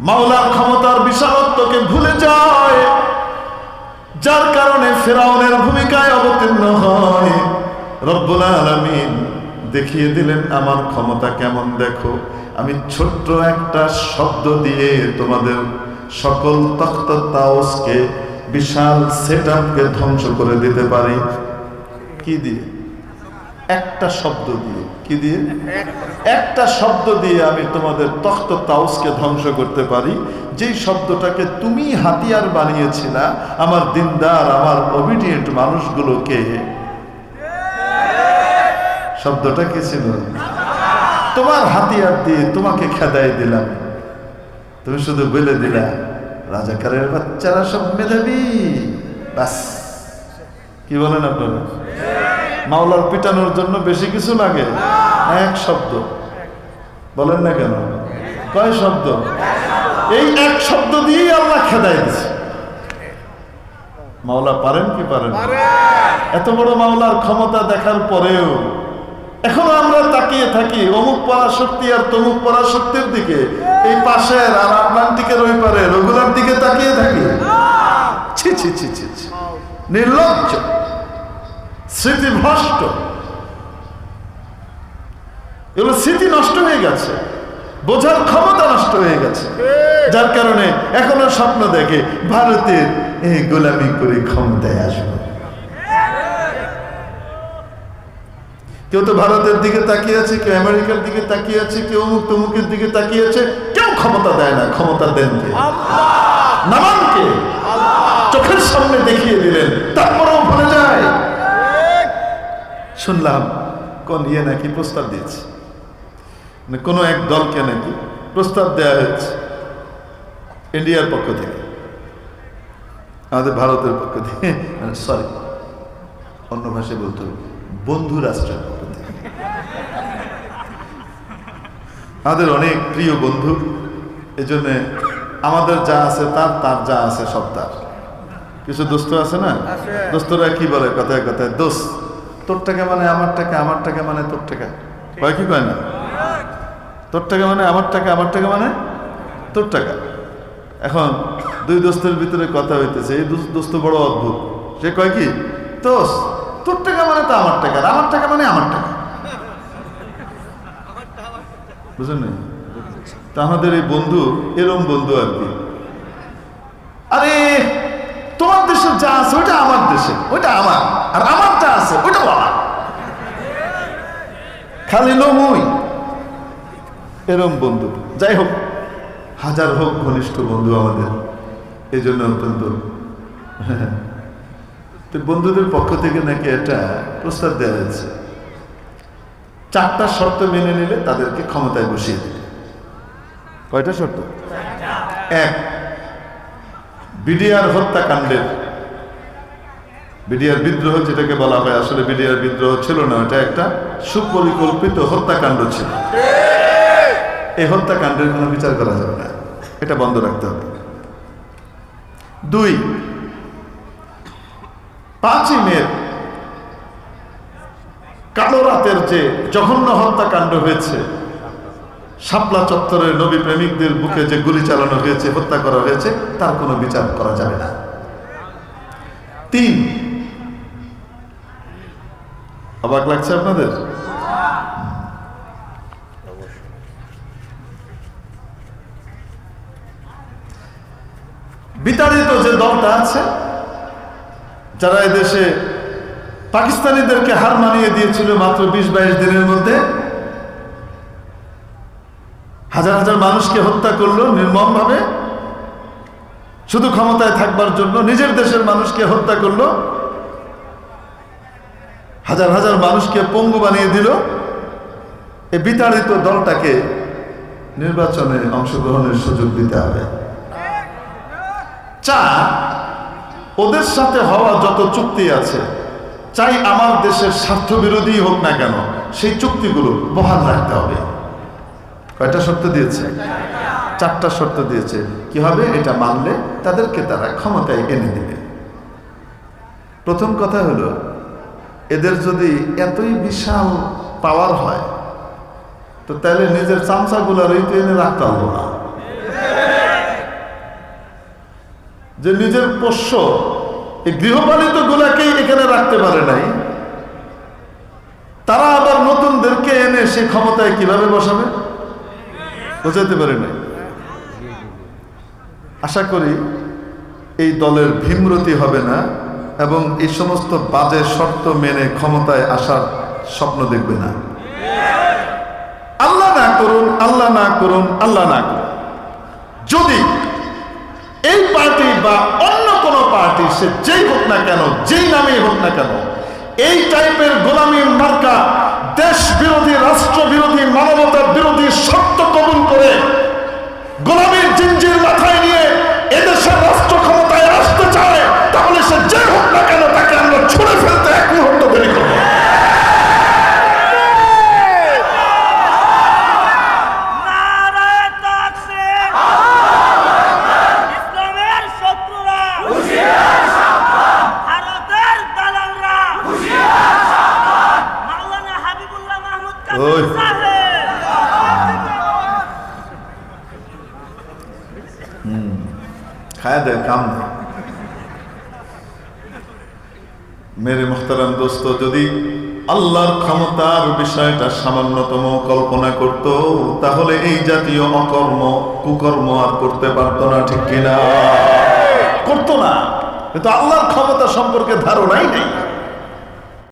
মাওলার ক্ষমতার বিশালত্বকে ভুলে যায়। যার কারণে ফেরাউনের ভূমিকায় অবতীর্ণ হয়। রব্বুল আলামিন দেখিয়ে দিলেন, আমার ক্ষমতা কেমন দেখো? আমি ছোট্ট একটা শব্দ দিয়ে তোমাদের সকল তখ্ত তাওসকে বিশাল সেট ধ্বংস করে দিতে পারি। কি দিয়ে? একটা শব্দ দিয়ে, কি দিয়ে? একটা শব্দ দিয়ে আমি তোমাদের তখ্ত তাউসকে ধ্বংস করতে পারি। যেই শব্দটাকে তুমি হাতিয়ার বানিয়েছিলা, আমার দিনদার, আমার অবিডিয়েন্ট মানুষগুলোকে শব্দটা কি ছিল? তোমার হাতিয়ার দিয়ে তোমাকে খেদাই দিলাম। তুমি শুধু বলে দিলা, রাজাকারের বাচ্চারা সব মেধাবী। বাস। কি বলেন আপনারা? মাওলার পিটানোর জন্য বেশি কিছু লাগে? এক শব্দ। বলেন না কেন? কয় শব্দ? এই এক শব্দ দিয়েই আল্লাহ খেদাই দিছে। মাওলা পারেন কি পারেন এত বড় মাওলার ক্ষমতা দেখার পরেও এখনও আমরা তাকিয়ে থাকি অমুক পরাশক্তি আর তমুক পরাশক্তির দিকে। এই পাশের আর আটলান্টিকের ওই পারে ওগুলার দিকে তাকিয়ে থাকি। ছি ছি ছি ছি ছি। নির্লজ্জ। স্মৃতিভ্রষ্ট এগুলো স্মৃতি নষ্ট হয়ে গেছে। বোঝার ক্ষমতা নষ্ট হয়ে গেছে। যার কারণে এখনও স্বপ্ন দেখে ভারতের এই গোলামি করে ক্ষমতায় আসব। কেউ তো ভারতের দিকে তাকিয়ে আছে কেউ আমেরিকার দিকে তাকিয়ে আছে কেউ অমুক তমুকের দিকে তাকিয়ে আছে কেউ ক্ষমতা দেয় না ক্ষমতা দেন চোখের সামনে দেখিয়ে দিলেন তারপরেও ভুলে যায়। শুনলাম কোন ইয়ে নাকি প্রস্তাব দিয়েছে। মানে কোনো এক দলকে নাকি প্রস্তাব দেওয়া হয়েছে ইন্ডিয়ার পক্ষ থেকে। আমাদের ভারতের পক্ষ থেকে। সরি অন্য ভাষায় বলতে হবে বন্ধু রাষ্ট্রের পক্ষ থেকে। আমাদের অনেক প্রিয় বন্ধু এই জন্যে আমাদের যা আছে তার তার যা আছে সব তার। কিছু দোস্ত আছে না? দোস্তরা কি বলে? কথায় কথায় দোস্ত। তোর টাকা মানে আমার টাকা আমার টাকা মানে তোর টাকা। কয় কি কয় না? তোর টাকা মানে আমার টাকা আমার টাকা মানে তোর টাকা। এখন দুই দোস্তের ভিতরে কথা হইতেছে, এই দোস্ত- বড় অদ্ভুত। সে কয় কি? দোষ তোর টাকা মানে তো আমার টাকা আমার টাকা মানে আমার টাকা। বুঝলেন না? তা আমাদের এই বন্ধু, এরম বন্ধু আর কি। আরে! যা আছে ওইটা আমার দেশে ওইটা আমার। আর আমার যা আছে ওইটাও আমার। খালি নমুই এরম বন্ধু। যাই হোক হাজার হোক ঘনিষ্ঠ বন্ধু আমাদের। এই জন্য অত্যন্ত তো বন্ধুদের পক্ষ থেকে নাকি একটা প্রস্তাব দেওয়া হয়েছে। চারটা শর্ত মেনে নিলে তাদেরকে ক্ষমতায় বসিয়ে দেবে কয়টা শর্ত? এক বিডিআর হত্যাকাণ্ডের বিডিআর বিদ্রোহ যেটাকে বলা হয়, আসলে বিডিআর বিদ্রোহ ছিল না এটা একটা সুপরিকল্পিত হত্যাকাণ্ড ছিল। এই হত্যাকাণ্ডের কোনো বিচার করা যাবে না, এটা বন্ধ রাখতে হবে। দুই, পাঁচই মে, কালো রাতের যে জঘন্য হত্যাকাণ্ড হয়েছে, শাপলা চত্বরের নবী প্রেমিকদের বুকে যে গুলি চালানো হয়েছে, হত্যা করা হয়েছে, তার কোনো বিচার করা যাবে না। তিন অবাক লাগছে আপনাদের? বিতাড়িত যে দলটা আছে, যারা এদেশে পাকিস্তানিদেরকে হার মানিয়ে দিয়েছিল মাত্র বিশ বাইশ দিনের মধ্যে, হাজার হাজার মানুষকে হত্যা করল নির্মমভাবে, শুধু ক্ষমতায় থাকবার জন্য নিজের দেশের মানুষকে হত্যা করল হাজার হাজার মানুষকে পঙ্গু বানিয়ে দিল। এই বিতাড়িত দলটাকে নির্বাচনে অংশগ্রহণের সুযোগ দিতে হবে। চার, ওদের সাথে হওয়া যত চুক্তি আছে, চাই আমার দেশের স্বার্থ বিরোধী হোক না কেন, সেই চুক্তিগুলো বহাল রাখতে হবে। কয়টা শর্ত দিয়েছে? চারটা শর্ত দিয়েছে। কি হবে? এটা মানলে তাদেরকে তারা ক্ষমতায় এনে দেবে। প্রথম কথা হলো এদের যদি এতই বিশাল পাওয়ার হয়, তো তাহলে নিজের চামচাগুলার এই তো এনে রাখতে পারব না। যে নিজের পোষ্য, এই গৃহপালিত গুলাকেই এখানে রাখতে পারে নাই, তারা আবার নতুনদেরকে এনে সে ক্ষমতায় কীভাবে বসাবে? বোঝাতে পারে নাই। আশা করি এই দলের ভীমরতি হবে না। এবং এই সমস্ত বাজে শর্ত মেনে ক্ষমতায় আসার স্বপ্ন দেখবে না। আল্লাহ না করুন, আল্লাহ না করুন, আল্লাহ না করুন। যদি এই পার্টি বা অন্য কোন পার্টি সে যেই হোক না কেন, যেই নামেই হোক না কেন, এই টাইপের গোলামী মার্কা দেশ বিরোধী রাষ্ট্র বিরোধী মানবতা বিরোধী শর্ত কবুল করে গোলামীর জিঞ্জির মাথায় নিয়ে এদেশের রাষ্ট্র ক্ষমতায় আসতে চায়, তাহলে সে যে খায়া দেয় কাম নেই মেরে মোহতারাম দোস্ত, যদি আল্লাহর ক্ষমতার বিষয়টা সামান্যতম কল্পনা করত, তাহলে এই জাতীয় অকর্ম, কুকর্ম আর করতে পারতো না, ঠিক কিনা? করতো না। কিন্তু আল্লাহর ক্ষমতা সম্পর্কে ধারণাই নেই।